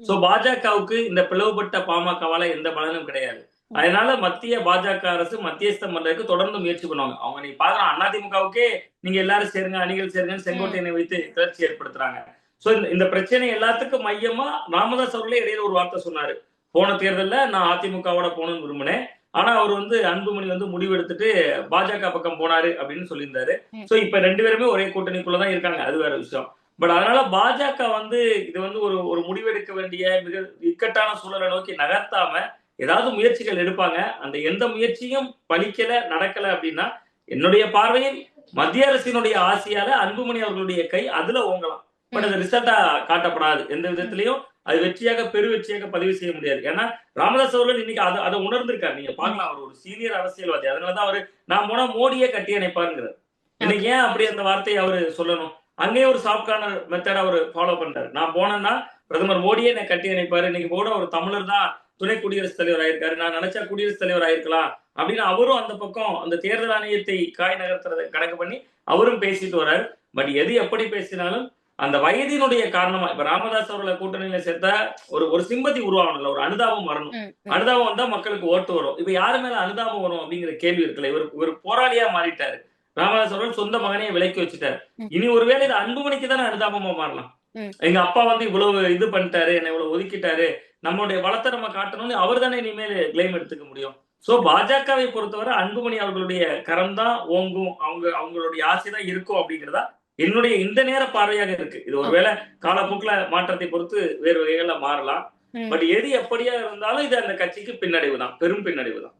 So பாஜகவுக்கு இந்த பிளவுபட்ட பாமகவால எந்த பலனும் கிடையாது. அதனால மத்திய பாஜக அரசு மத்தியஸ்தம் பண்றதுக்கு தொடர்ந்து முயற்சி பண்ணுவாங்க. அவங்க நீ பாக்கலாம் அதிமுகவுக்கே நீங்க எல்லாரும் சேருங்க அணிகள் சேருங்கன்னு செங்கோட்டையனை வைத்து கிளர்ச்சி ஏற்படுத்துறாங்க. சோ இந்த பிரச்சனை எல்லாத்துக்கும் மையமா ராமதாஸ் அவர்களே இடையில ஒரு வார்த்தை சொன்னாரு. போன தேர்தல்ல நான் அதிமுகவோட போகணும்னு விரும்பினேன். ஆனா அவர் வந்து அன்புமணி வந்து முடிவெடுத்துட்டு பாஜக பக்கம் போனாரு அப்படின்னு சொல்லியிருந்தாரு. சோ இப்ப ரெண்டு பேருமே ஒரே கூட்டணிக்குள்ளதான் இருக்காங்க. அது வேற விஷயம். பட் அதனால பாஜக வந்து இது வந்து ஒரு ஒரு முடிவெடுக்க வேண்டிய மிக இக்கட்டான சூழலை நோக்கி நகர்த்தாம ஏதாவது முயற்சிகள் எடுப்பாங்க. அந்த எந்த முயற்சியும் பலிக்கல நடக்கல அப்படின்னா என்னுடைய பார்வையில் மத்திய அரசினுடைய ஆசையால அன்புமணி அவர்களுடைய கை அதுல ஓங்கலாம். பட் அது ரிசல்ட்டா காட்டப்படாது. எந்த விதத்திலையும் அது வெற்றியாக பெரு வெற்றியாக பதிவு செய்ய முடியாது. ஏன்னா ராமதாஸ் அவர்கள் இன்னைக்கு அதை அதை உணர்ந்திருக்காரு. நீங்க பாக்கலாம் அவர் ஒரு சீனியர் அரசியல்வாதி. அதனாலதான் அவரு நான் போனா மோடியே கட்டி அணைப்பாருங்கிறார். இன்னைக்கு ஏன் அப்படி அந்த வார்த்தையை அவரு சொல்லணும்? அங்கேயே ஒரு சாஃப்ட் கார்னர் மெத்தட் அவர் ஃபாலோ பண்றாரு நான் போனேன்னா பிரதமர் மோடியே என்னை கட்டி அணைப்பாரு இன்னைக்கு கூட ஒரு தமிழர் தான் துணை குடியரசுத் தலைவர் ஆயிருக்காரு. நான் நினைச்சா குடியரசுத் தலைவர் ஆயிருக்கலாம் அப்படின்னு அவரும் அந்த பக்கம் அந்த தேர்தல் ஆணையத்தை காய் நகர்த்துறதை கணக்கு பண்ணி அவரும் பேசிட்டு வர்றாரு. பட் எது எப்படி பேசினாலும் அந்த வயதினுடைய காரணமா இப்ப ராமதாஸ் அவர்களை கூட்டணியில சேர்த்தா ஒரு ஒரு சிம்பதி உருவாகணும்ல ஒரு அனுதாபம் வரணும். அனுதாபம் வந்தா மக்களுக்கு ஓட்டு வரும். இப்ப யாரு மேல அனுதாபம் வரும் அப்படிங்கிற கேள்வி இருக்குல்ல. இவர் இவர் போராளியா மாறிட்டாரு. ராமதாஸ் சொந்த மகனையே விலக்கி வச்சுட்டாரு. இனி ஒருவேளை இது அன்புமணிக்கு தானே அனுதாபமா மாறலாம். எங்க அப்பா வந்து இவ்வளவு இது பண்ணிட்டாரு என்னை இவ்வளவு ஒதுக்கிட்டாரு நம்மளுடைய வளத்தை நம்ம காட்டணும்னு அவர் தானே இனிமேல் கிளைம் எடுத்துக்க முடியும். சோ பாஜகவை பொறுத்தவரை அன்புமணி அவர்களுடைய கரம் தான் ஓங்கும். அவங்க அவங்களுடைய ஆசை தான் இருக்கும் அப்படிங்கிறதா என்னுடைய இந்த நேர பார்வையாக இருக்கு. இது ஒருவேளை காலப்போக்குல மாற்றத்தை பொறுத்து வேறு வகைகள்ல மாறலாம். பட் எது எப்படியா இருந்தாலும் இது அந்த கட்சிக்கு பின்னடைவு தான் பெரும் பின்னடைவு தான்.